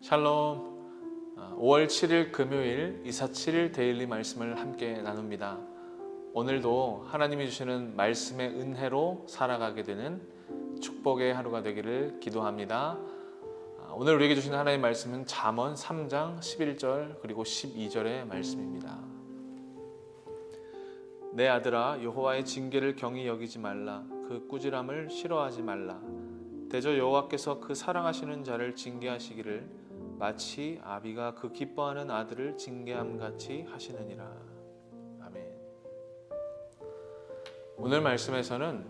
샬롬. 5월 7일 금요일 247일 데일리 말씀을 함께 나눕니다. 오늘도 하나님이 주시는 말씀의 은혜로 살아가게 되는 축복의 하루가 되기를 기도합니다. 아, 오늘 우리에게 주신 하나님의 말씀은 잠언 3장 11절 그리고 12절의 말씀입니다. 내 아들아 여호와의 징계를 경히 여기지 말라 그 꾸지람을 싫어하지 말라 대저 여호와께서 그 사랑하시는 자를 징계하시기를 마치 아비가 그 기뻐하는 아들을 징계함 같이 하시느니라 아멘. 오늘 말씀에서는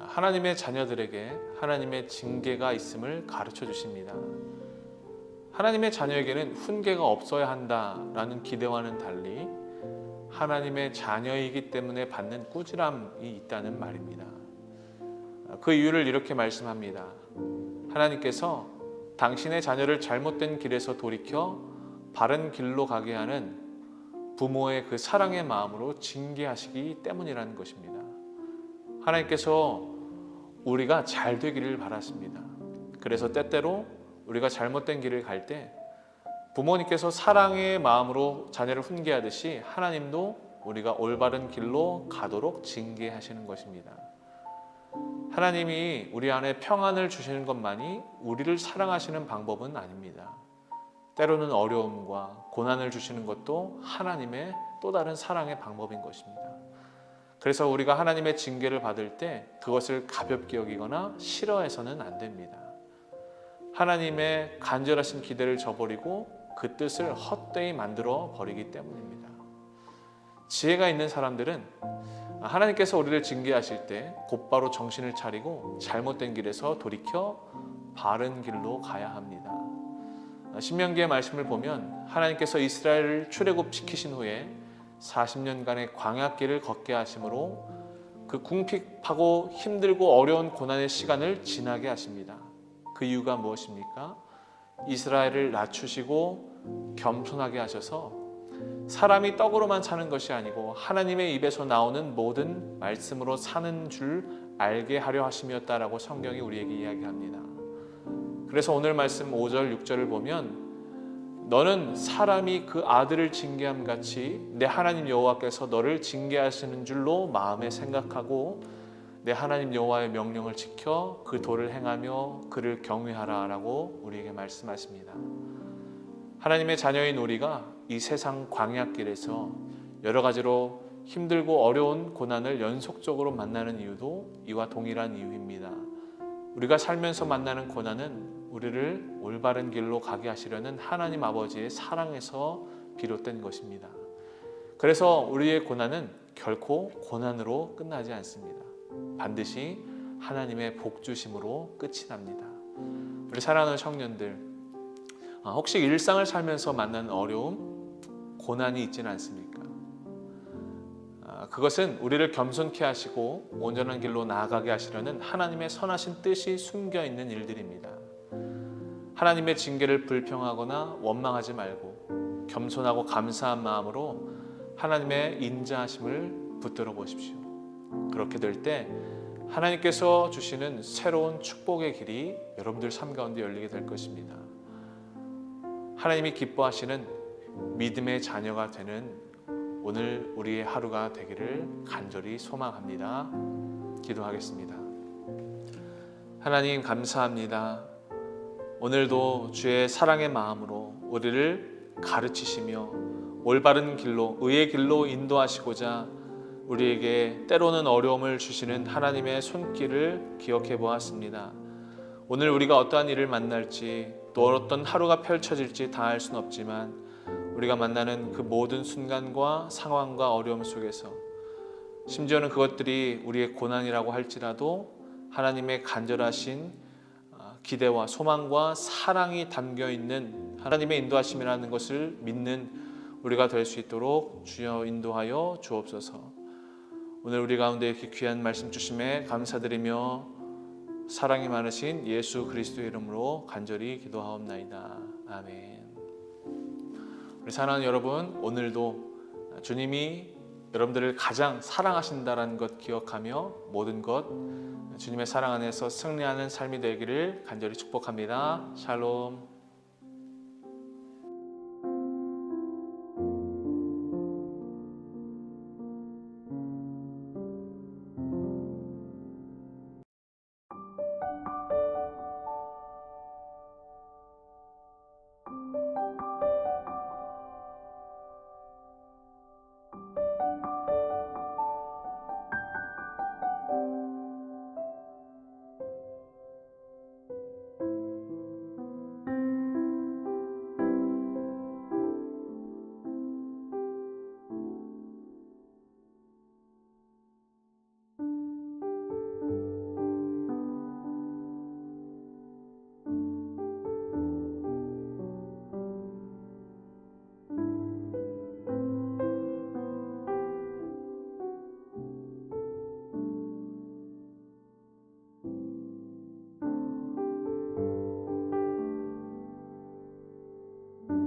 하나님의 자녀들에게 하나님의 징계가 있음을 가르쳐 주십니다. 하나님의 자녀에게는 훈계가 없어야 한다라는 기대와는 달리 하나님의 자녀이기 때문에 받는 꾸지람이 있다는 말입니다. 그 이유를 이렇게 말씀합니다. 하나님께서 당신의 자녀를 잘못된 길에서 돌이켜 바른 길로 가게 하는 부모의 그 사랑의 마음으로 징계하시기 때문이라는 것입니다. 하나님께서 우리가 잘 되기를 바라십니다. 그래서 때때로 우리가 잘못된 길을 갈 때 부모님께서 사랑의 마음으로 자녀를 훈계하듯이 하나님도 우리가 올바른 길로 가도록 징계하시는 것입니다. 하나님이 우리 안에 평안을 주시는 것만이 우리를 사랑하시는 방법은 아닙니다. 때로는 어려움과 고난을 주시는 것도 하나님의 또 다른 사랑의 방법인 것입니다. 그래서 우리가 하나님의 징계를 받을 때 그것을 가볍게 여기거나 싫어해서는 안 됩니다. 하나님의 간절하신 기대를 저버리고 그 뜻을 헛되이 만들어 버리기 때문입니다. 지혜가 있는 사람들은 하나님께서 우리를 징계하실 때 곧바로 정신을 차리고 잘못된 길에서 돌이켜 바른 길로 가야 합니다. 신명기의 말씀을 보면 하나님께서 이스라엘을 출애굽시키신 후에 40년간의 광야길을 걷게 하심으로 그 궁핍하고 힘들고 어려운 고난의 시간을 지나게 하십니다. 그 이유가 무엇입니까? 이스라엘을 낮추시고 겸손하게 하셔서 사람이 떡으로만 사는 것이 아니고 하나님의 입에서 나오는 모든 말씀으로 사는 줄 알게 하려 하심이었다라고 성경이 우리에게 이야기합니다. 그래서 오늘 말씀 5절 6절을 보면 너는 사람이 그 아들을 징계함 같이 내 하나님 여호와께서 너를 징계하시는 줄로 마음에 생각하고 내 하나님 여호와의 명령을 지켜 그 도를 행하며 그를 경외하라라고 우리에게 말씀하십니다. 하나님의 자녀인 우리가 이 세상 광야길에서 여러 가지로 힘들고 어려운 고난을 연속적으로 만나는 이유도 이와 동일한 이유입니다. 우리가 살면서 만나는 고난은 우리를 올바른 길로 가게 하시려는 하나님 아버지의 사랑에서 비롯된 것입니다. 그래서 우리의 고난은 결코 고난으로 끝나지 않습니다. 반드시 하나님의 복주심으로 끝이 납니다. 우리 사랑하는 청년들, 아, 혹시 일상을 살면서 만나는 어려움, 고난이 있지는 않습니까? 아, 그것은 우리를 겸손케 하시고 온전한 길로 나아가게 하시려는 하나님의 선하신 뜻이 숨겨 있는 일들입니다. 하나님의 징계를 불평하거나 원망하지 말고 겸손하고 감사한 마음으로 하나님의 인자하심을 붙들어 보십시오. 그렇게 될 때 하나님께서 주시는 새로운 축복의 길이 여러분들 삶 가운데 열리게 될 것입니다. 하나님이 기뻐하시는 믿음의 자녀가 되는 오늘 우리의 하루가 되기를 간절히 소망합니다. 기도하겠습니다. 하나님 감사합니다. 오늘도 주의 사랑의 마음으로 우리를 가르치시며 올바른 길로 의의 길로 인도하시고자 우리에게 때로는 어려움을 주시는 하나님의 손길을 기억해 보았습니다. 오늘 우리가 어떠한 일을 만날지 또 어떤 하루가 펼쳐질지 다 알 수는 없지만 우리가 만나는 그 모든 순간과 상황과 어려움 속에서 심지어는 그것들이 우리의 고난이라고 할지라도 하나님의 간절하신 기대와 소망과 사랑이 담겨 있는 하나님의 인도하심이라는 것을 믿는 우리가 될 수 있도록 주여 인도하여 주옵소서. 오늘 우리 가운데 이렇게 귀한 말씀 주심에 감사드리며 사랑이 많으신 예수 그리스도의 이름으로 간절히 기도하옵나이다. 아멘. 우리 사랑하는 여러분, 오늘도 주님이 여러분들을 가장 사랑하신다라는 것 기억하며 모든 것 주님의 사랑 안에서 승리하는 삶이 되기를 간절히 축복합니다. 샬롬.